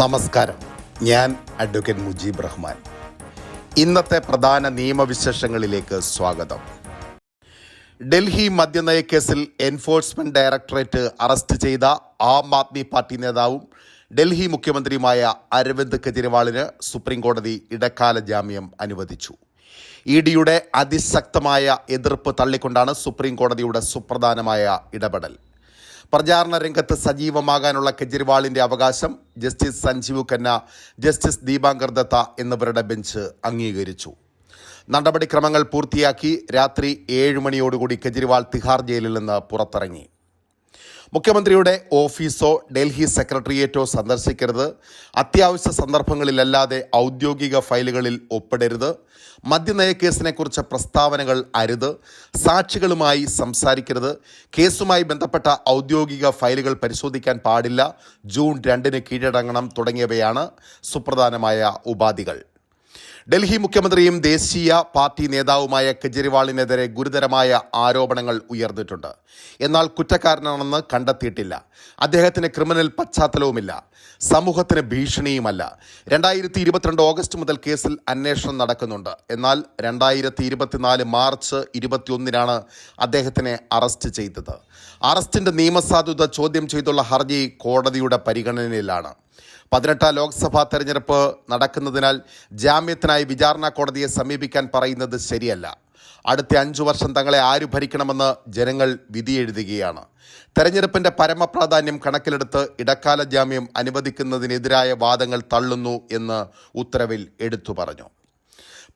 നമസ്കാരം. ഞാൻ അഡ്വക്കേറ്റ് മുജീബ് റഹ്മാൻ. ഇന്നത്തെ പ്രധാന നിയമവിശേഷങ്ങളിലേക്ക് സ്വാഗതം. ഡൽഹി മദ്യനയ കേസിൽ എൻഫോഴ്സ്മെന്റ് ഡയറക്ടറേറ്റ് അറസ്റ്റ് ചെയ്ത ആം ആദ്മി പാർട്ടി നേതാവും ഡൽഹി മുഖ്യമന്ത്രിയുമായ അരവിന്ദ് കെജ്രിവാളിന് സുപ്രീംകോടതി ഇടക്കാല ജാമ്യം അനുവദിച്ചു. ഇ ഡിയുടെ അതിശക്തമായ എതിർപ്പ് തള്ളിക്കൊണ്ടാണ് സുപ്രീംകോടതിയുടെ സുപ്രധാനമായ ഇടപെടൽ. പ്രചാരണ രംഗത്ത് സജീവമാകാനുള്ള കെജ്രിവാളിന്റെ അവകാശം ജസ്റ്റിസ് സഞ്ജീവ് ഖന്ന ജസ്റ്റിസ് ദീപാങ്കർ ദത്ത എന്നിവരുടെ ബെഞ്ച് അംഗീകരിച്ചു. നടപടിക്രമങ്ങൾ പൂർത്തിയാക്കി രാത്രി ഏഴ് മണിയോടുകൂടി കെജ്രിവാൾ തിഹാർ ജയിലിൽ നിന്ന് പുറത്തിറങ്ങി. മുഖ്യമന്ത്രിയുടെ ഓഫീസോ ഡൽഹി സെക്രട്ടേറിയറ്റോ സന്ദർശിക്കരുത്. അത്യാവശ്യ സന്ദർഭങ്ങളിലല്ലാതെ ഔദ്യോഗിക ഫയലുകളിൽ ഒപ്പിടരുത്. മദ്യനയ കേസിനെക്കുറിച്ച് പ്രസ്താവനകൾ അരുത് സാക്ഷികളുമായി സംസാരിക്കരുത്. കേസുമായി ബന്ധപ്പെട്ട ഔദ്യോഗിക ഫയലുകൾ പരിശോധിക്കാൻ പാടില്ല. ജൂൺ രണ്ടിന് കീഴടങ്ങണം തുടങ്ങിയവയാണ് സുപ്രധാനമായ ഉപാധികൾ. ഡൽഹി മുഖ്യമന്ത്രിയും ദേശീയ പാർട്ടി നേതാവുമായ കെജ്രിവാളിനെതിരെ ഗുരുതരമായ ആരോപണങ്ങൾ ഉയർന്നിട്ടുണ്ട്. എന്നാൽ കുറ്റക്കാരനാണെന്ന് കണ്ടെത്തിയിട്ടില്ല. അദ്ദേഹത്തിന് ക്രിമിനൽ പശ്ചാത്തലവുമില്ല. സമൂഹത്തിന് ഭീഷണിയുമല്ല. രണ്ടായിരത്തി ഇരുപത്തിരണ്ട് ഓഗസ്റ്റ് മുതൽ കേസിൽ അന്വേഷണം നടക്കുന്നുണ്ട്. എന്നാൽ രണ്ടായിരത്തി ഇരുപത്തിനാല് മാർച്ച് ഇരുപത്തിയൊന്നിനാണ് അദ്ദേഹത്തിനെ അറസ്റ്റ് ചെയ്തത്. അറസ്റ്റിന്റെ നിയമസാധുത ചോദ്യം ചെയ്തുള്ള ഹർജി കോടതിയുടെ പരിഗണനയിലാണ്. പതിനെട്ടാം ലോക്സഭാ തെരഞ്ഞെടുപ്പ് നടക്കുന്നതിനാൽ ജാമ്യത്തിനായി വിചാരണ കോടതിയെ സമീപിക്കാൻ പറയുന്നത് ശരിയല്ല. അടുത്ത അഞ്ചു വർഷം തങ്ങളെ ആര് ഭരിക്കണമെന്ന് ജനങ്ങൾ വിധിയെഴുതുകയാണ് തെരഞ്ഞെടുപ്പിന്റെ പരമപ്രാധാന്യം കണക്കിലെടുത്ത് ഇടക്കാല ജാമ്യം അനുവദിക്കുന്നതിനെതിരായ വാദങ്ങൾ തള്ളുന്നു എന്ന് ഉത്തരവിൽ എടുത്തു പറഞ്ഞു.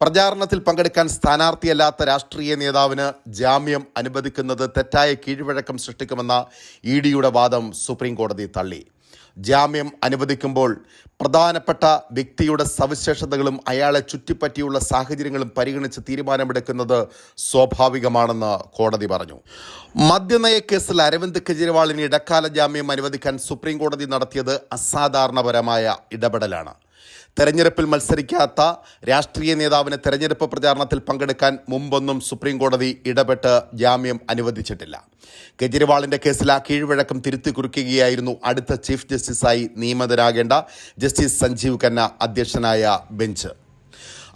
പ്രചാരണത്തിൽ പങ്കെടുക്കാൻ സ്ഥാനാർത്ഥിയല്ലാത്ത രാഷ്ട്രീയ നേതാവിന് ജാമ്യം അനുവദിക്കുന്നത് തെറ്റായ കീഴ്വഴക്കം സൃഷ്ടിക്കുമെന്ന ഇ ഡിയുടെ വാദം സുപ്രീം കോടതി തള്ളി. ജാമ്യം അനുവദിക്കുമ്പോൾ പ്രധാനപ്പെട്ട വ്യക്തിയുടെ സവിശേഷതകളും അയാളെ ചുറ്റിപ്പറ്റിയുള്ള സാഹചര്യങ്ങളും പരിഗണിച്ച് തീരുമാനമെടുക്കുന്നത് സ്വാഭാവികമാണെന്ന് കോടതി പറഞ്ഞു. മദ്യനയ കേസിൽ അരവിന്ദ് കെജ്രിവാളിന് ഇടക്കാല ജാമ്യം അനുവദിക്കാൻ സുപ്രീം കോടതി നടത്തിയത് അസാധാരണപരമായ ഇടപെടലാണ്. തെരഞ്ഞെടുപ്പിൽ മത്സരിക്കാത്ത രാഷ്ട്രീയ നേതാവിന് തെരഞ്ഞെടുപ്പ് പ്രചാരണത്തിൽ പങ്കെടുക്കാൻ മുമ്പൊന്നും സുപ്രീം കോടതി ഇടപെട്ട് ജാമ്യം അനുവദിച്ചിട്ടില്ല. കെജ്രിവാളിന്റെ കേസിൽ ആ കീഴ്വഴക്കം തിരുത്തി കുറിക്കുകയായിരുന്നു അടുത്ത ചീഫ് ജസ്റ്റിസായി നിയമിതരാകേണ്ട ജസ്റ്റിസ് സഞ്ജീവ് ഖന്ന അധ്യക്ഷനായ ബെഞ്ച്.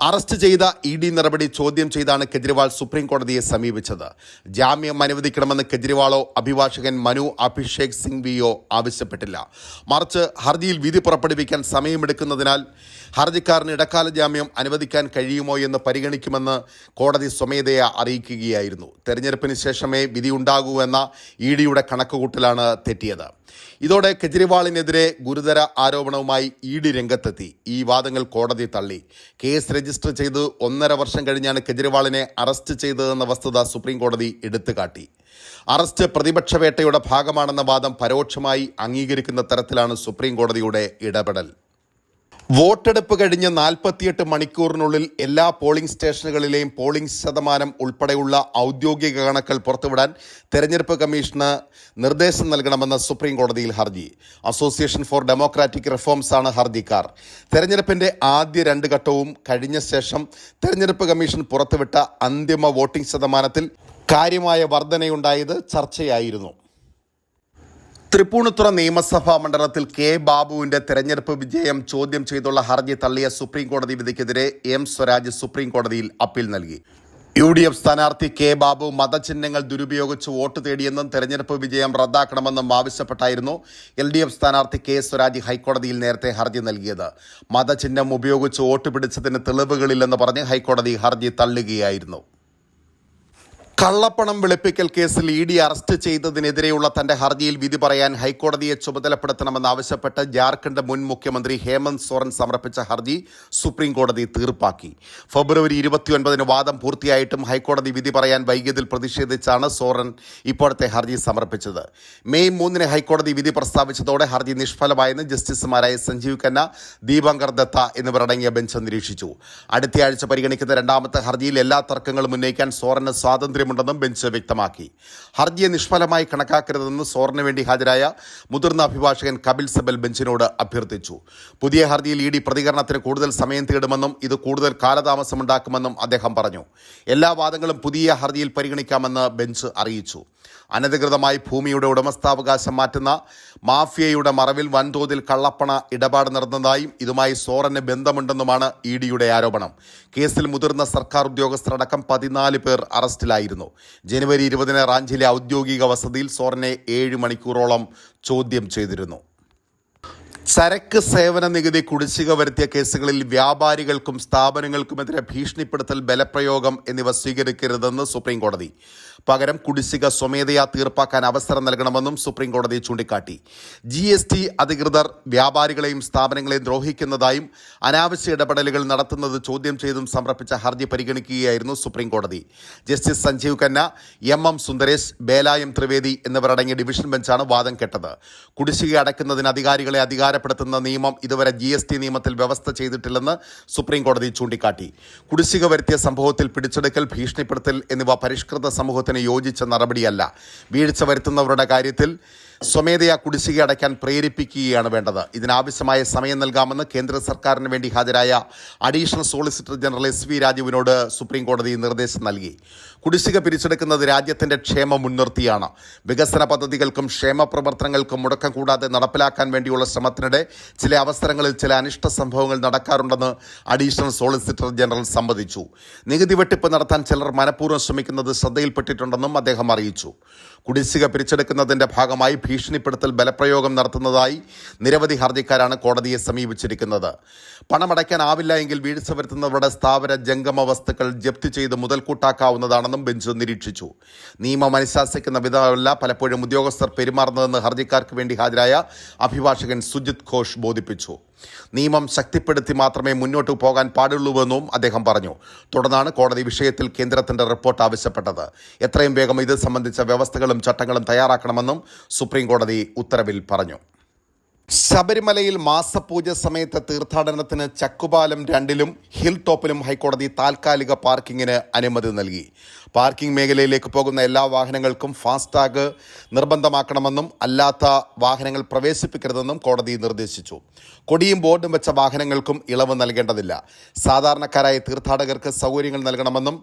അറസ്റ്റ് ചെയ്ത ഇ ഡി നടപടി ചോദ്യം ചെയ്താണ് കെജ്രിവാൾ സുപ്രീം കോടതിയെ സമീപിച്ചത്. ജാമ്യം അനുവദിക്കണമെന്ന് കെജ്രിവാളോ അഭിഭാഷകൻ മനു അഭിഷേക് സിംഗ് വിയോ ആവശ്യപ്പെട്ടില്ല. മറിച്ച് ഹർജിയിൽ വിധി പുറപ്പെടുവിക്കാൻ സമയമെടുക്കുന്നതിനാൽ ഹർജിക്കാരന് ഇടക്കാല ജാമ്യം അനുവദിക്കാൻ കഴിയുമോ എന്ന് പരിഗണിക്കുമെന്ന് കോടതി സ്വമേധയെ അറിയിക്കുകയായിരുന്നു. തെരഞ്ഞെടുപ്പിന് ശേഷമേ വിധിയുണ്ടാകൂ എന്ന ഇ ഡിയുടെ കണക്കുകൂട്ടലാണ് തെറ്റിയത്. ഇതോടെ കെജ്രിവാളിനെതിരെ ഗുരുതര ആരോപണവുമായി ഇ ഡി രംഗത്തെത്തി. ഈ വാദങ്ങൾ കോടതി തള്ളി. കേസ് രജിസ്റ്റർ ചെയ്ത് ഒന്നര വർഷം കഴിഞ്ഞാണ് കെജ്രിവാളിനെ അറസ്റ്റ് ചെയ്തതെന്ന വസ്തുത സുപ്രീം കോടതി എടുത്തുകാട്ടി. അറസ്റ്റ് പ്രതിപക്ഷ വേട്ടയുടെ ഭാഗമാണെന്ന വാദം പരോക്ഷമായി അംഗീകരിക്കുന്ന തരത്തിലാണ് സുപ്രീം കോടതിയുടെ ഇടപെടൽ. വോട്ടെടുപ്പ് കഴിഞ്ഞ് നാൽപ്പത്തിയെട്ട് മണിക്കൂറിനുള്ളിൽ എല്ലാ പോളിംഗ് സ്റ്റേഷനുകളിലെയും പോളിംഗ് ശതമാനം ഉൾപ്പെടെയുള്ള ഔദ്യോഗിക കണക്കുകൾ പുറത്തുവിടാൻ തെരഞ്ഞെടുപ്പ് കമ്മീഷന് നിർദ്ദേശം നൽകണമെന്ന് സുപ്രീം കോടതിയിൽ ഹർജി. അസോസിയേഷൻ ഫോർ ഡെമോക്രാറ്റിക് റിഫോംസ് ആണ് ഹർജിക്കാർ. തെരഞ്ഞെടുപ്പിന്റെ ആദ്യ രണ്ട് ഘട്ടവും കഴിഞ്ഞ ശേഷം തെരഞ്ഞെടുപ്പ് കമ്മീഷൻ പുറത്തുവിട്ട അന്തിമ വോട്ടിംഗ് ശതമാനത്തിൽ കാര്യമായ വർധനയുണ്ടായത് ചർച്ചയായിരുന്നു. തൃപ്പൂണിത്തുറ നിയമസഭാ മണ്ഡലത്തിൽ കെ ബാബുവിന്റെ തെരഞ്ഞെടുപ്പ് വിജയം ചോദ്യം ചെയ്തുള്ള ഹർജി തള്ളിയ സുപ്രീം കോടതി വിധിക്കെതിരെ എം സ്വരാജ് സുപ്രീം കോടതിയിൽ അപ്പീൽ നൽകി. യു ഡി എഫ് സ്ഥാനാർത്ഥി കെ ബാബു മതചിഹ്നങ്ങൾ ദുരുപയോഗിച്ച് വോട്ട് തേടിയെന്നും തെരഞ്ഞെടുപ്പ് വിജയം റദ്ദാക്കണമെന്നും ആവശ്യപ്പെട്ടായിരുന്നു എൽ ഡി എഫ് സ്ഥാനാർത്ഥി കെ സ്വരാജ് ഹൈക്കോടതിയിൽ നേരത്തെ ഹർജി നൽകിയത്. മതചിഹ്നം ഉപയോഗിച്ച് വോട്ട് പിടിച്ചതിന് തെളിവുകളില്ലെന്ന് പറഞ്ഞ് ഹൈക്കോടതി ഹർജി തള്ളുകയായിരുന്നു. കള്ളപ്പണം വെളുപ്പിക്കൽ കേസിൽ ഇ ഡി അറസ്റ്റ് ചെയ്തതിനെതിരെയുള്ള തന്റെ ഹർജിയിൽ വിധി പറയാൻ ഹൈക്കോടതിയെ ചുമതലപ്പെടുത്തണമെന്നാവശ്യപ്പെട്ട് ജാർഖണ്ഡ് മുൻ മുഖ്യമന്ത്രി ഹേമന്ത് സോറൻ സമർപ്പിച്ച ഹർജി സുപ്രീം കോടതി തീർപ്പാക്കി. ഫെബ്രുവരി ഇരുപത്തിയൊൻപതിന് വാദം പൂർത്തിയായിട്ടും ഹൈക്കോടതി വിധി പറയാൻ വൈകിയതിൽ പ്രതിഷേധിച്ചാണ് സോറൻ ഇപ്പോഴത്തെ ഹർജി സമർപ്പിച്ചത്. മെയ് മൂന്നിന് ഹൈക്കോടതി വിധി പ്രസ്താവിച്ചതോടെ ഹർജി നിഷ്ഫലമായെന്ന് ജസ്റ്റിസുമാരായ സഞ്ജീവ് ഖന്ന ദീപങ്കർ ദത്ത എന്നിവരടങ്ങിയ ബെഞ്ച് നിരീക്ഷിച്ചു അടുത്തയാഴ്ച പരിഗണിക്കുന്ന രണ്ടാമത്തെ ഹർജിയിൽ എല്ലാ തർക്കങ്ങളും ഉന്നയിക്കാൻ സോറന് സ്വാതന്ത്ര്യം താൽപ്പര്യമുണ്ടെന്നും ബെഞ്ച് വ്യക്തമാക്കി. ഹർജിയെ നിഷ്ഫലമായി കണക്കാക്കരുതെന്ന് സോറിന് വേണ്ടി ഹാജരായ മുതിർന്ന അഭിഭാഷകൻ കപിൽ സബൽ ബെഞ്ചിനോട് അഭ്യർത്ഥിച്ചു. പുതിയ ഹർജിയിൽ ഇ ഡി പ്രതികരണത്തിന് കൂടുതൽ സമയം തേടുമെന്നും ഇത് കൂടുതൽ കാലതാമസമുണ്ടാക്കുമെന്നും അദ്ദേഹം പറഞ്ഞു. എല്ലാ വാദങ്ങളും പുതിയ ഹർജിയിൽ പരിഗണിക്കാമെന്ന് ബെഞ്ച് അറിയിച്ചു. അനധികൃതമായി ഭൂമിയുടെ ഉടമസ്ഥാവകാശം മാറ്റുന്ന മാഫിയയുടെ മറവിൽ വൻതോതിൽ കള്ളപ്പണ ഇടപാട് നടന്നതായും ഇതുമായി സോറന് ബന്ധമുണ്ടെന്നുമാണ് ഇ ഡിയുടെ ആരോപണം. കേസിൽ മുതിർന്ന സർക്കാർ ഉദ്യോഗസ്ഥരടക്കം പതിനാല് പേർ അറസ്റ്റിലായിരുന്നു. ജനുവരി ഇരുപതിന് റാഞ്ചിയിലെ ഔദ്യോഗിക വസതിയിൽ സോറിനെ ഏഴ് മണിക്കൂറോളം ചോദ്യം ചെയ്തിരുന്നു. ചരക്ക് സേവന നികുതി കുടിശ്ശിക വരുത്തിയ കേസുകളിൽ വ്യാപാരികൾക്കും സ്ഥാപനങ്ങൾക്കുമെതിരെ ഭീഷണിപ്പെടുത്തൽ ബലപ്രയോഗം എന്നിവ സ്വീകരിക്കരുതെന്ന് സുപ്രീം കോടതി പകരം കുടിശ്ശിക സ്വമേധയാ തീർപ്പാക്കാൻ അവസരം നൽകണമെന്നും സുപ്രീം കോടതി ചൂണ്ടിക്കാട്ടി. ജി എസ് ടി അധികൃതർ വ്യാപാരികളെയും സ്ഥാപനങ്ങളെയും ദ്രോഹിക്കുന്നതായും അനാവശ്യ ഇടപെടലുകൾ നടത്തുന്നത് ചോദ്യം ചെയ്തും സമർപ്പിച്ച ഹർജി പരിഗണിക്കുകയായിരുന്നു സുപ്രീം കോടതി justice Sanjiv Khanna M M Sundresh Bela M Trivedi എന്നിവരടങ്ങിയ ഡിവിഷൻ ബെഞ്ചാണ് വാദം കേട്ടത്. കുടിശ്ശിക അടയ്ക്കുന്നതിന് അധികാരികളെ അധികാരപ്പെടുത്തുന്ന നിയമം ഇതുവരെ ജി എസ് ടി നിയമത്തിൽ വ്യവസ്ഥ ചെയ്തിട്ടില്ലെന്ന് സുപ്രീം കോടതി ചൂണ്ടിക്കാട്ടി. കുടിശ്ശിക വരുത്തിയ സംഭവത്തിൽ പിടിച്ചെടുക്കൽ ഭീഷണിപ്പെടുത്തൽ എന്നിവ പരിഷ്കൃത സമൂഹത്തിന് യോജിച്ച നടപടിയല്ല. വീഴ്ച വരുത്തുന്നവരുടെ കാര്യത്തിൽ സ്വമേധയാ കുടിശ്ശിക അടയ്ക്കാൻ പ്രേരിപ്പിക്കുകയാണ് വേണ്ടത്. ഇതിനാവശ്യമായ സമയം നൽകാമെന്ന് കേന്ദ്ര സർക്കാരിന് വേണ്ടി ഹാജരായ additional solicitor general S V രാജുവിനോട് supreme കോടതി നിർദ്ദേശം നൽകി. കുടിശ്ശിക പിരിച്ചെടുക്കുന്നത് രാജ്യത്തിന്റെ ക്ഷേമം മുൻനിർത്തിയാണ്. വികസന പദ്ധതികൾക്കും ക്ഷേമ പ്രവർത്തനങ്ങൾക്കും മുടക്കം കൂടാതെ നടപ്പിലാക്കാൻ വേണ്ടിയുള്ള ശ്രമത്തിനിടെ ചില അവസരങ്ങളിൽ ചില അനിഷ്ട സംഭവങ്ങൾ നടക്കാറുണ്ടെന്ന് അഡീഷണൽ സോളിസിറ്റർ ജനറൽ സമ്മതിച്ചു. നികുതി വെട്ടിപ്പ് നടത്താൻ ചിലർ മനഃപൂർവം ശ്രമിക്കുന്നത് ശ്രദ്ധയിൽപ്പെട്ടിട്ടുണ്ടെന്നും അദ്ദേഹം അറിയിച്ചു. കുടിശ്ശിക പിരിച്ചെടുക്കുന്നതിന്റെ ഭാഗമായി ഭീഷണിപ്പെടുത്തൽ ബലപ്രയോഗം നടത്തുന്നതായി നിരവധി ഹർജിക്കാരാണ് കോടതിയെ സമീപിച്ചിരിക്കുന്നത്. പണമടയ്ക്കാനാവില്ല എങ്കിൽ വീഴ്ച വരുത്തുന്നവരുടെ സ്ഥാപന ജംഗമ വസ്തുക്കൾ ജപ്തി ചെയ്ത് മുതൽക്കൂട്ടാക്കാവുന്നതാണെന്നും ബെഞ്ച് നിരീക്ഷിച്ചു. നിയമം അനുശാസിക്കുന്ന വിധമല്ല പലപ്പോഴും ഉദ്യോഗസ്ഥർ പെരുമാറുന്നതെന്ന് ഹർജിക്കാർക്ക് വേണ്ടി ഹാജരായ അഭിഭാഷകൻ സുജിത് ഘോഷ് ബോധിപ്പിച്ചു. നിയമം ശക്തിപ്പെടുത്തി മാത്രമേ മുന്നോട്ട് പോകാൻ പാടുള്ളൂവെന്നും അദ്ദേഹം പറഞ്ഞു. തുടർന്നാണ് കോടതി വിഷയത്തിൽ കേന്ദ്രത്തിന്റെ റിപ്പോർട്ട് ആവശ്യപ്പെട്ടത്. എത്രയും വേഗം ഇത് സംബന്ധിച്ച വ്യവസ്ഥകളും ചട്ടങ്ങളും തയ്യാറാക്കണമെന്നും സുപ്രീം കോടതി ഉത്തരവിൽ പറഞ്ഞു. ശബരിമലയിൽ മാസപൂജ സമയത്ത് തീർത്ഥാടനത്തിന് ചക്കുപാലം രണ്ടിലും ഹിൽ ടോപ്പിലും ഹൈക്കോടതി താൽക്കാലിക പാർക്കിങ്ങിന് അനുമതി നൽകി. പാർക്കിംഗ് മേഖലയിലേക്ക് പോകുന്ന എല്ലാ വാഹനങ്ങൾക്കും ഫാസ്ടാഗ് നിർബന്ധമാക്കണമെന്നും അല്ലാത്ത വാഹനങ്ങൾ പ്രവേശിപ്പിക്കരുതെന്നും കോടതി നിർദ്ദേശിച്ചു. കൊടിയും ബോർഡും വെച്ച വാഹനങ്ങൾക്കും ഇളവ് നൽകേണ്ടതില്ല. സാധാരണക്കാരായ തീർത്ഥാടകർക്ക് സൗകര്യങ്ങൾ നൽകണമെന്നും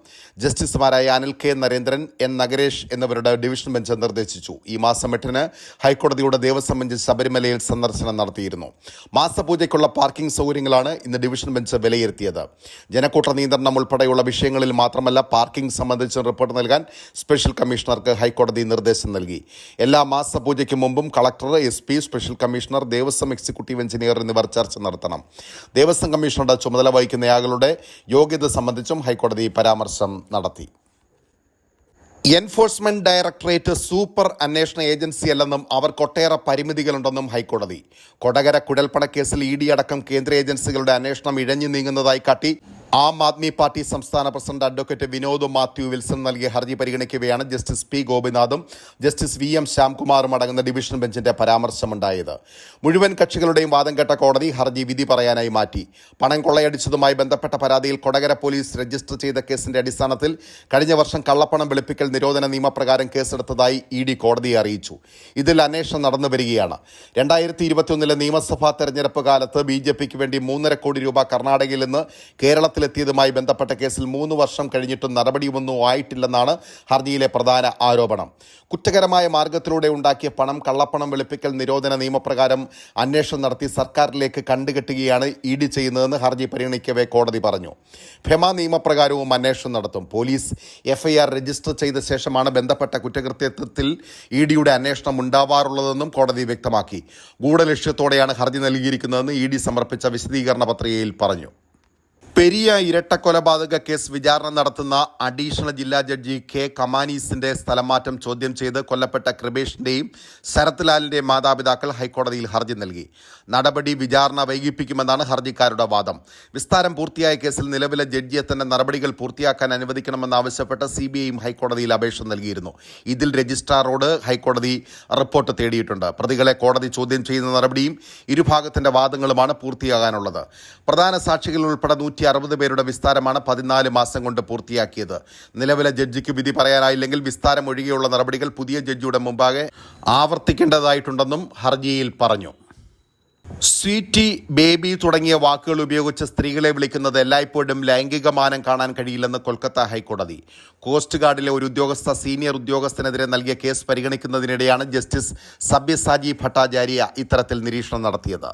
ജസ്റ്റിസുമാരായ അനിൽ കെ നരേന്ദ്രൻ എൻ നഗരേഷ് എന്നിവരുടെ ഡിവിഷൻ ബെഞ്ച് നിർദ്ദേശിച്ചു. ഈ മാസം എട്ടിന് ഹൈക്കോടതിയുടെ ദേവസ്വം ബെഞ്ച് ശബരിമലയിൽ സന്ദർശനം നടത്തിയിരുന്നു. മാസപൂജയ്ക്കുള്ള പാർക്കിംഗ് സൗകര്യങ്ങളാണ് ഇന്ന് ഡിവിഷൻ ബെഞ്ച് വിലയിരുത്തിയത്. ജനക്കൂട്ട നിയന്ത്രണം ഉൾപ്പെടെയുള്ള വിഷയങ്ങളിൽ മാത്രമല്ല പാർക്കിംഗ് സംബന്ധിച്ച് റിപ്പോർട്ട് നൽകാൻ സ്പെഷ്യൽ കമ്മീഷണർക്ക് ഹൈക്കോടതി നിർദ്ദേശം നൽകി. എല്ലാ മാസപൂജയ്ക്ക് മുമ്പും collector S P special commissioner Devaswom executive engineer എന്നിവർ ചർച്ച നടത്തണം. ദേവസ്വം കമ്മീഷണറുടെ ചുമതല വഹിക്കുന്നയാളുടെ യോഗ്യത സംബന്ധിച്ചും ഹൈക്കോടതി പരാമർശം നടത്തി. എൻഫോഴ്സ്മെന്റ് ഡയറക്ടറേറ്റ് സൂപ്പർ അന്വേഷണ ഏജൻസിയല്ലെന്നും അവർക്കൊട്ടേറെ പരിമിതികളുണ്ടെന്നും ഹൈക്കോടതി. കൊടകര കുഴൽപ്പണക്കേസിൽ ഇ ഡി അടക്കം കേന്ദ്ര ഏജൻസികളുടെ അന്വേഷണം ഇഴഞ്ഞു നീങ്ങുന്നതായി കാട്ടി ആം ആദ്മി പാർട്ടി സംസ്ഥാന പ്രസിഡന്റ് അഡ്വക്കേറ്റ് വിനോദ് മാത്യു വിൽസൺ നൽകിയ ഹർജി പരിഗണിക്കവെയാണ് ജസ്റ്റിസ് പി ഗോപിനാഥും ജസ്റ്റിസ് വി എം ശ്യാംകുമാറും അടങ്ങുന്ന ഡിവിഷൻ ബെഞ്ചിന്റെ പരാമർശമുണ്ടായത്. മുഴുവൻ കക്ഷികളുടെയും വാദം കേട്ട കോടതി ഹർജി വിധി പറയാനായി മാറ്റി. പണം കൊള്ളയടിച്ചതുമായി ബന്ധപ്പെട്ട പരാതിയിൽ കൊടകര പോലീസ് രജിസ്റ്റർ ചെയ്ത കേസിന്റെ അടിസ്ഥാനത്തിൽ കഴിഞ്ഞ വർഷം കള്ളപ്പണം വെളുപ്പിക്കൽ നിരോധന നിയമപ്രകാരം കേസെടുത്തതായി ഇ ഡി കോടതിയെ അറിയിച്ചു. ഇതിൽ അന്വേഷണം നടന്നു വരികയാണ്. രണ്ടായിരത്തി ഇരുപത്തിയൊന്നിലെ നിയമസഭാ തെരഞ്ഞെടുപ്പ് കാലത്ത് ബി ജെ പിക്ക് വേണ്ടി മൂന്നര കോടി രൂപ കർണാടകയിൽ നിന്ന് കേരളത്തിലെത്തിയതുമായി ബന്ധപ്പെട്ട കേസിൽ മൂന്ന് വർഷം കഴിഞ്ഞിട്ടും നടപടിയൊന്നും ആയിട്ടില്ലെന്നാണ് ഹർജിയിലെ പ്രധാന ആരോപണം. കുറ്റകരമായ മാർഗത്തിലൂടെ ഉണ്ടാക്കിയ പണം കള്ളപ്പണം വെളുപ്പിക്കൽ നിരോധന നിയമപ്രകാരം അന്വേഷണം നടത്തി സർക്കാരിലേക്ക് കണ്ടുകെട്ടുകയാണ് ഇ ഡി ചെയ്യുന്നതെന്ന് ഹർജി പരിഗണിക്കവേ കോടതി പറഞ്ഞു. ഫെമ നിയമപ്രകാരവും അന്വേഷണം നടത്തും. പോലീസ് എഫ്ഐആർ രജിസ്റ്റർ ചെയ്ത ശേഷമാണ് ബന്ധപ്പെട്ട കുറ്റകൃത്യത്തിൽ ഇ ഡിയുടെ അന്വേഷണം ഉണ്ടാവാറുള്ളതെന്നും കോടതി വ്യക്തമാക്കി. ഗൂഢലക്ഷ്യത്തോടെയാണ് ഹർജി നൽകിയിരിക്കുന്നതെന്ന് ഇ ഡി സമർപ്പിച്ച വിശദീകരണ പത്രികയിൽ പറഞ്ഞു. പെരിയ ഇരട്ടക്കൊലപാതക കേസ് വിചാരണ നടത്തുന്ന അഡീഷണൽ ജില്ലാ ജഡ്ജി കെ കമാനീസിന്റെ സ്ഥലമാറ്റം ചോദ്യം ചെയ്ത് കൊല്ലപ്പെട്ട കൃപേഷിന്റെയും ശരത്ലാലിന്റെയും മാതാപിതാക്കൾ ഹൈക്കോടതിയിൽ ഹർജി നൽകി. നടപടി വിചാരണ വൈകിപ്പിക്കുമെന്നാണ് ഹർജിക്കാരുടെ വാദം. വിസ്താരം പൂർത്തിയായ കേസിൽ നിലവിലെ ജഡ്ജിയെ തന്നെ നടപടികൾ പൂർത്തിയാക്കാൻ അനുവദിക്കണമെന്നാവശ്യപ്പെട്ട് സി ബി ഐയും ഹൈക്കോടതിയിൽ അപേക്ഷ നൽകിയിരുന്നു. ഇതിൽ രജിസ്ട്രാറോട് ഹൈക്കോടതി റിപ്പോർട്ട് തേടിയിട്ടുണ്ട്. പ്രതികളെ കോടതി ചോദ്യം ചെയ്യുന്ന നടപടിയും ഇരുഭാഗത്തിന്റെ വാദങ്ങളുമാണ് പൂർത്തിയാകാനുള്ളത്. പ്രധാന സാക്ഷികൾ ഉൾപ്പെടെ നൂറ്റി ഇരുന്നൂറ്റി അറുപത് പേരുടെ വിസ്താരമാണ് പതിനാല് മാസം കൊണ്ട് പൂർത്തിയാക്കിയത്. നിലവിലെ ജഡ്ജിക്ക് വിധി പറയാനായില്ലെങ്കിൽ വിസ്താരം ഒഴികെയുള്ള നടപടികൾ പുതിയ ജഡ്ജിയുടെ മുമ്പാകെ ആവർത്തിക്കേണ്ടതായിട്ടുണ്ടെന്നും ഹർജിയിൽ പറഞ്ഞു. സ്വീറ്റി ബേബി തുടങ്ങിയ വാക്കുകൾ ഉപയോഗിച്ച് സ്ത്രീകളെ വിളിക്കുന്നത് എല്ലായ്പ്പോഴും ലൈംഗികമാനം കാണാൻ കഴിയില്ലെന്ന് കൊൽക്കത്ത ഹൈക്കോടതി. കോസ്റ്റ് ഗാർഡിലെ ഒരു ഉദ്യോഗസ്ഥ സീനിയർ ഉദ്യോഗസ്ഥനെതിരെ നൽകിയ കേസ് പരിഗണിക്കുന്നതിനിടെയാണ് ജസ്റ്റിസ് സബ്യസാജി ഭട്ടാചാര്യ ഇത്തരത്തിൽ നിരീക്ഷണം നടത്തിയത്.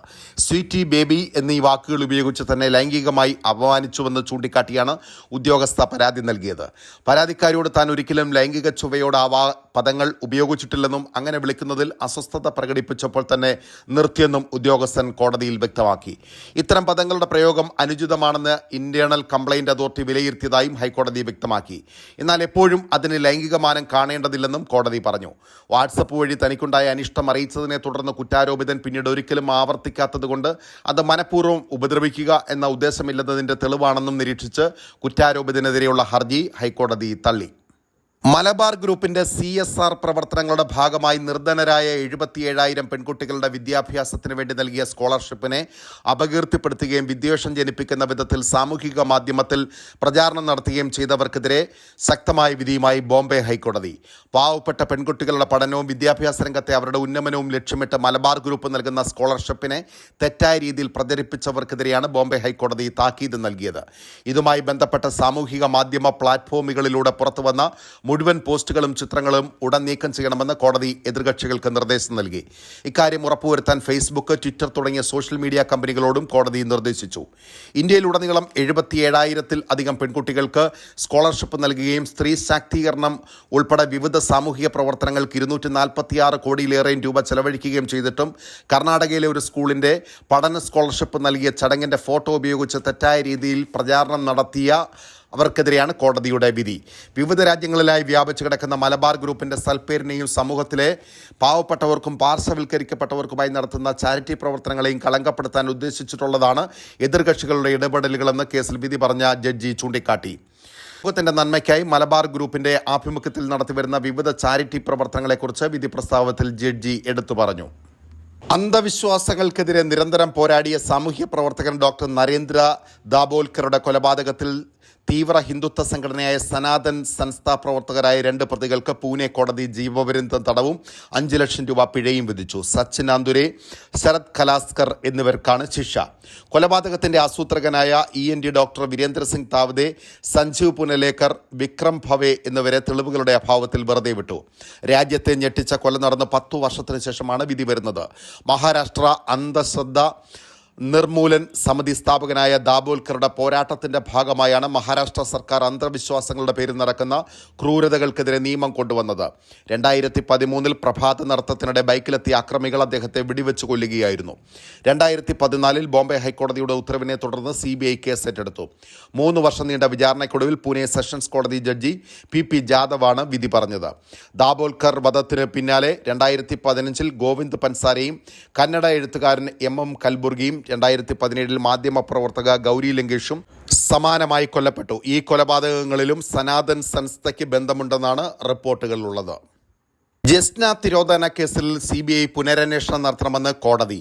സ്വീറ്റി ബേബി എന്നീ വാക്കുകൾ ഉപയോഗിച്ച് തന്നെ ലൈംഗികമായി അപമാനിച്ചുവെന്ന് ചൂണ്ടിക്കാട്ടിയാണ് ഉദ്യോഗസ്ഥ പരാതി നൽകിയത്. പരാതിക്കാരിയോട് താൻ ഒരിക്കലും ലൈംഗിക ചുവയോട് ആ പദങ്ങൾ ഉപയോഗിച്ചിട്ടില്ലെന്നും അങ്ങനെ വിളിക്കുന്നതിൽ അസ്വസ്ഥത പ്രകടിപ്പിച്ചപ്പോൾ തന്നെ നിർത്തിയെന്നും കോടതിയിൽ വ്യക്തമാക്കി. ഇത്തരം പദങ്ങളുടെ പ്രയോഗം അനുചിതമാണെന്ന് ഇന്റേണൽ കംപ്ലൈന്റ് അതോറിറ്റി വിലയിരുത്തിയതായും ഹൈക്കോടതി വ്യക്തമാക്കി. എന്നാൽ എപ്പോഴും അതിന് ലൈംഗികമാനം കാണേണ്ടതില്ലെന്നും കോടതി പറഞ്ഞു. വാട്സപ്പ് വഴി തനിക്കുണ്ടായ അനിഷ്ടം അറിയിച്ചതിനെ തുടർന്ന് കുറ്റാരോപിതൻ പിന്നീട് ഒരിക്കലും ആവർത്തിക്കാത്തതുകൊണ്ട് അത് മനഃപൂർവം ഉപദ്രവിക്കുക എന്ന ഉദ്ദേശമില്ലെന്നതിന്റെ തെളിവാണെന്നും നിരീക്ഷിച്ച് കുറ്റാരോപിതനെതിരെയുള്ള ഹർജി ഹൈക്കോടതി തള്ളി. മലബാർ ഗ്രൂപ്പിന്റെ സി എസ് ആർ പ്രവർത്തനങ്ങളുടെ ഭാഗമായി നിർധനരായ എഴുപത്തിയേഴായിരം പെൺകുട്ടികളുടെ വിദ്യാഭ്യാസത്തിന് വേണ്ടി നൽകിയ സ്കോളർഷിപ്പിനെ അപകീർത്തിപ്പെടുത്തുകയും വിദ്വേഷം ജനിപ്പിക്കുന്ന വിധത്തിൽ സാമൂഹിക മാധ്യമത്തിൽ പ്രചാരണം നടത്തുകയും ചെയ്തവർക്കെതിരെ ശക്തമായ വിധിയുമായി ബോംബെ ഹൈക്കോടതി. പാവപ്പെട്ട പെൺകുട്ടികളുടെ പഠനവും വിദ്യാഭ്യാസ രംഗത്തെ അവരുടെ ഉന്നമനവും ലക്ഷ്യമിട്ട് മലബാർ ഗ്രൂപ്പ് നൽകുന്ന സ്കോളർഷിപ്പിനെ തെറ്റായ രീതിയിൽ പ്രചരിപ്പിച്ചവർക്കെതിരെയാണ് ബോംബെ ഹൈക്കോടതി താക്കീത് നൽകിയത്. ഇതുമായി ബന്ധപ്പെട്ട സാമൂഹിക മാധ്യമ പ്ലാറ്റ്ഫോമുകളിലൂടെ പുറത്തുവന്ന മുഴുവൻ പോസ്റ്റുകളും ചിത്രങ്ങളും ഉടൻ നീക്കം ചെയ്യണമെന്ന് കോടതി എതിർകക്ഷികൾക്ക് നിർദ്ദേശം നൽകി. ഇക്കാര്യം ഉറപ്പുവരുത്താൻ ഫേസ്ബുക്ക് ട്വിറ്റർ തുടങ്ങിയ സോഷ്യൽ മീഡിയ കമ്പനികളോടും കോടതി നിർദ്ദേശിച്ചു. ഇന്ത്യയിലുടനീളം എഴുപത്തിയേഴായിരത്തിൽ അധികം പെൺകുട്ടികൾക്ക് സ്കോളർഷിപ്പ് നൽകുകയും സ്ത്രീ ശാക്തീകരണം ഉൾപ്പെടെ വിവിധ സാമൂഹിക പ്രവർത്തനങ്ങൾക്ക് ഇരുന്നൂറ്റി നാൽപ്പത്തിയാറ് കോടിയിലേറെയും രൂപ ചെലവഴിക്കുകയും ചെയ്തിട്ടും കർണാടകയിലെ ഒരു സ്കൂളിന്റെ പഠന സ്കോളർഷിപ്പ് നൽകിയ ചടങ്ങിന്റെ ഫോട്ടോ ഉപയോഗിച്ച് തെറ്റായ രീതിയിൽ പ്രചാരണം നടത്തിയ അവർക്കെതിരെയാണ് കോടതിയുടെ വിധി. വിവിധ രാജ്യങ്ങളിലായി വ്യാപിച്ചു കിടക്കുന്ന മലബാർ ഗ്രൂപ്പിന്റെ സൽപ്പേരിനെയും സമൂഹത്തിലെ പാവപ്പെട്ടവർക്കും പാർശ്വവൽക്കരിക്കപ്പെട്ടവർക്കുമായി നടത്തുന്ന ചാരിറ്റി പ്രവർത്തനങ്ങളെയും കളങ്കപ്പെടുത്താൻ ഉദ്ദേശിച്ചിട്ടുള്ളതാണ് എതിർകക്ഷികളുടെ ഇടപെടലുകളെന്ന് കേസിൽ വിധി പറഞ്ഞ ജഡ്ജി ചൂണ്ടിക്കാട്ടി. സമൂഹത്തിന്റെ നന്മയ്ക്കായി മലബാർ ഗ്രൂപ്പിന്റെ ആഭിമുഖ്യത്തിൽ നടത്തിവരുന്ന വിവിധ ചാരിറ്റി പ്രവർത്തനങ്ങളെക്കുറിച്ച് വിധി പ്രസ്താവത്തിൽ ജഡ്ജി എടുത്തു പറഞ്ഞു. അന്ധവിശ്വാസങ്ങൾക്കെതിരെ നിരന്തരം പോരാടിയ സാമൂഹ്യ പ്രവർത്തകൻ ഡോക്ടർ നരേന്ദ്ര ദാബോൽക്കറുടെ കൊലപാതകത്തിൽ തീവ്ര ഹിന്ദുത്വ സംഘടനയായ സനാതൻ സംസ്ഥാ പ്രവർത്തകരായ രണ്ട് പ്രതികൾക്ക് പൂനെ കോടതി ജീവപര്യന്തം തടവും അഞ്ച് ലക്ഷം രൂപ പിഴയും വിധിച്ചു. സച്ചിൻ ആന്തുരെ ശരത് കലാസ്കർ എന്നിവർക്കാണ് ശിക്ഷ. കൊലപാതകത്തിന്റെ ആസൂത്രകനായ E N T doctor Virendra Singh Tawde Sanjeev Punalekar Vikram Bhave എന്നിവരെ തെളിവുകളുടെ അഭാവത്തിൽ വെറുതെ വിട്ടു. രാജ്യത്തെ ഞെട്ടിച്ച കൊല നടന്ന് പത്തു വർഷത്തിന് ശേഷമാണ് വിധി വരുന്നത്. മഹാരാഷ്ട്ര അന്ധശ്രദ്ധ നിർമൂലൻ സമിതി സ്ഥാപകനായ ദാബോൽക്കറുടെ പോരാട്ടത്തിന്റെ ഭാഗമായാണ് മഹാരാഷ്ട്ര സർക്കാർ അന്ധവിശ്വാസങ്ങളുടെ പേരിൽ നടക്കുന്ന ക്രൂരതകൾക്കെതിരെ നിയമം കൊണ്ടുവന്നത്. രണ്ടായിരത്തി പതിമൂന്നിൽ പ്രഭാത നടത്തത്തിനിടെ ബൈക്കിലെത്തിയ അക്രമികൾ അദ്ദേഹത്തെ വെടിവെച്ച് കൊല്ലുകയായിരുന്നു. രണ്ടായിരത്തി പതിനാലിൽ ബോംബെ ഹൈക്കോടതിയുടെ ഉത്തരവിനെ തുടർന്ന് സി ബി ഐ കേസ് ഏറ്റെടുത്തു. മൂന്ന് വർഷം നീണ്ട വിചാരണയ്ക്കൊടുവിൽ പൂനെ സെഷൻസ് കോടതി ജഡ്ജി പി പി ജാദവാണ് വിധി പറഞ്ഞത്. ദാബോൽക്കർ വധത്തിന് പിന്നാലെ രണ്ടായിരത്തി പതിനഞ്ചിൽ ഗോവിന്ദ് പൻസാരയും കന്നഡ എഴുത്തുകാരൻ എം എം കൽബുർഗിയും രണ്ടായിരത്തി പതിനേഴിൽ മാധ്യമപ്രവർത്തക ഗൗരി ലങ്കേഷും സമാനമായി കൊല്ലപ്പെട്ടു. ഈ കൊലപാതകങ്ങളിലും സനാതൻ സംസ്ഥയ്ക്ക് ബന്ധമുണ്ടെന്നാണ് റിപ്പോർട്ടുകളുള്ളത് ജസ്ന തിരോധന കേസിൽ സി ബി ഐ പുനരന്വേഷണം നടത്തണമെന്ന് കോടതി.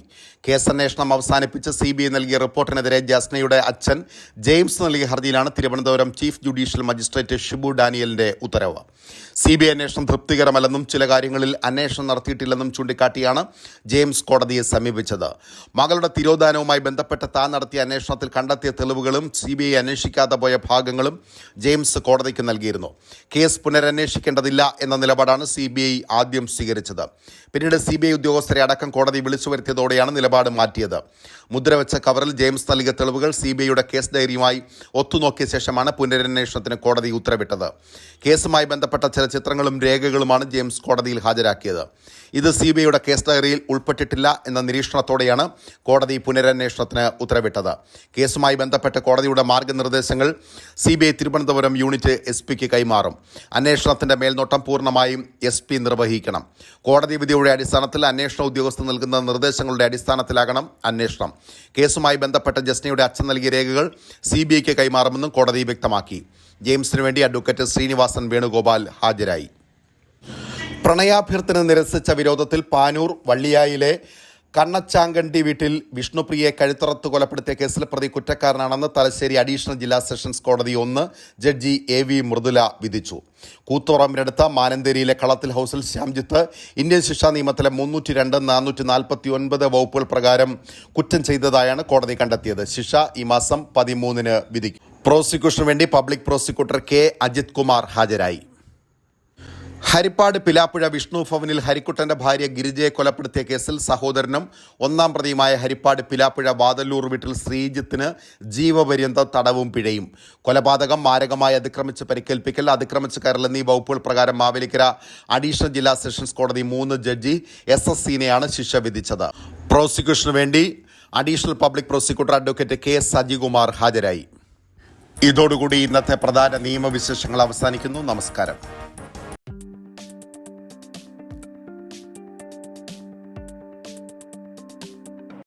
കേസന്വേഷണം അവസാനിപ്പിച്ച് സി ബി ഐ നൽകിയ റിപ്പോർട്ടിനെതിരെ ജസ്നയുടെ അച്ഛൻ ജെയിംസ് നൽകിയ ഹർജിയിലാണ് Thiruvananthapuram chief judicial magistrate Shibu ഡാനിയലിന്റെ ഉത്തരവ്. സി ബി ഐ അന്വേഷണം തൃപ്തികരമല്ലെന്നും ചില കാര്യങ്ങളിൽ അന്വേഷണം നടത്തിയിട്ടില്ലെന്നും ചൂണ്ടിക്കാട്ടിയാണ് ജെയിംസ് കോടതിയെ സമീപിച്ചത്. മകളുടെ തിരോധാനവുമായി ബന്ധപ്പെട്ട് താൻ നടത്തിയ അന്വേഷണത്തിൽ കണ്ടെത്തിയ തെളിവുകളും സി ബി ഐ അന്വേഷിക്കാതെ പോയ ഭാഗങ്ങളും ജെയിംസ് കോടതിക്ക് നൽകിയിരുന്നു. കേസ് പുനരന്വേഷിക്കേണ്ടതില്ല എന്ന നിലപാടാണ് സി ബി ഐ ആദ്യം സ്വീകരിച്ചത്. പിന്നീട് സി ഉദ്യോഗസ്ഥരെ അടക്കം കോടതി വിളിച്ചു വരുത്തിയതോടെയാണ് നിലപാട് മാറ്റിയത്. മുദ്രവെച്ച കവറിൽ ജെയിംസ് നൽകിയ തെളിവുകൾ സി കേസ് ഡയറിയുമായി ഒത്തുനോക്കിയ ശേഷമാണ് പുനരന്വേഷണത്തിന് കോടതി ഉത്തരവിട്ടത്. കേസുമായി ബന്ധപ്പെട്ട ചില ചിത്രങ്ങളും രേഖകളുമാണ് ജെയിംസ് കോടതിയിൽ ഹാജരാക്കിയത്. ഇത് സി ബി ഐയുടെ കേസ് ഡയറിയിൽ ഉൾപ്പെട്ടിട്ടില്ല എന്ന നിരീക്ഷണത്തോടെയാണ് കോടതി പുനരന്വേഷണത്തിന് ഉത്തരവിട്ടത്. കേസുമായി ബന്ധപ്പെട്ട് കോടതിയുടെ മാർഗനിർദ്ദേശങ്ങൾ C B I Thiruvananthapuram unit S പിക്ക് കൈമാറും. അന്വേഷണത്തിന്റെ മേൽനോട്ടം പൂർണമായും എസ് പി നിർവഹിക്കണം. കോടതി വിധിയുടെ അടിസ്ഥാനത്തിൽ അന്വേഷണ ഉദ്യോഗസ്ഥർ നൽകുന്ന നിർദ്ദേശങ്ങളുടെ അടിസ്ഥാനത്തിലാകണം അന്വേഷണം. കേസുമായി ബന്ധപ്പെട്ട ജസ്നയുടെ അച്ഛൻ നൽകിയ രേഖകൾ സി ബി ഐക്ക് കൈമാറുമെന്നും കോടതി വ്യക്തമാക്കി. ജെയിംസിനു വേണ്ടി അഡ്വക്കേറ്റ് ശ്രീനിവാസൻ വേണുഗോപാൽ ഹാജരായി. പ്രണയാഭ്യർത്ഥന നിരസിച്ച വിരോധത്തിൽ പാനൂർ വള്ളിയായിലെ കണ്ണച്ചാങ്കണ്ടി വീട്ടിൽ വിഷ്ണുപ്രിയെ കഴുത്തറത്ത് കൊലപ്പെടുത്തിയ കേസിൽ പ്രതി കുറ്റക്കാരനാണെന്ന് തലശ്ശേരി അഡീഷണൽ ജില്ലാ സെഷൻസ് കോടതി ഒന്ന് ജഡ്ജി എ വി മൃദുല വിധിച്ചു. കൂത്തുറമ്പിനടുത്ത മാനന്തേരിയിലെ കളത്തിൽ ഹൗസിൽ ശ്യാംജിത്ത് ഇന്ത്യൻ ശിക്ഷാ നിയമത്തിലെ മുന്നൂറ്റി രണ്ട് നാനൂറ്റി നാൽപ്പത്തി ഒൻപത് വകുപ്പുകൾ പ്രകാരം കുറ്റം ചെയ്തതായാണ് കോടതി കണ്ടെത്തിയത്. ശിക്ഷ ഈ മാസം പതിമൂന്നിന് വിധിക്കും. പ്രോസിക്യൂഷന് വേണ്ടി public prosecutor K. Ajith Kumar ഹാജരായി. ഹരിപ്പാട് പിലാപ്പുഴ വിഷ്ണു ഭവനിൽ ഹരിക്കുട്ടന്റെ ഭാര്യ ഗിരിജയെ കൊലപ്പെടുത്തിയ കേസിൽ സഹോദരനും ഒന്നാം പ്രതിയുമായ ഹരിപ്പാട് പിലാപ്പുഴ വാതല്ലൂർ വീട്ടിൽ ശ്രീജിത്തിന് ജീവപര്യന്ത തടവും പിഴയും. കൊലപാതകം മാരകമായി അതിക്രമിച്ച് പരിക്കേൽപ്പിക്കൽ അതിക്രമിച്ച് കയറൽ എന്നീ വകുപ്പുകൾ പ്രകാരം മാവേലിക്കര അഡീഷണൽ ജില്ലാ സെഷൻസ് കോടതി മൂന്ന് ജഡ്ജി എസ് എസ് സീനെയാണ് ശിക്ഷ വിധിച്ചത്. പ്രോസിക്യൂഷന് വേണ്ടി additional public prosecutor advocate K Sajikumar ഹാജരായി. ഇതോടുകൂടി ഇന്നത്തെ പ്രധാന നിയമവിശേഷങ്ങൾ അവസാനിക്കുന്നു. നമസ്കാരം.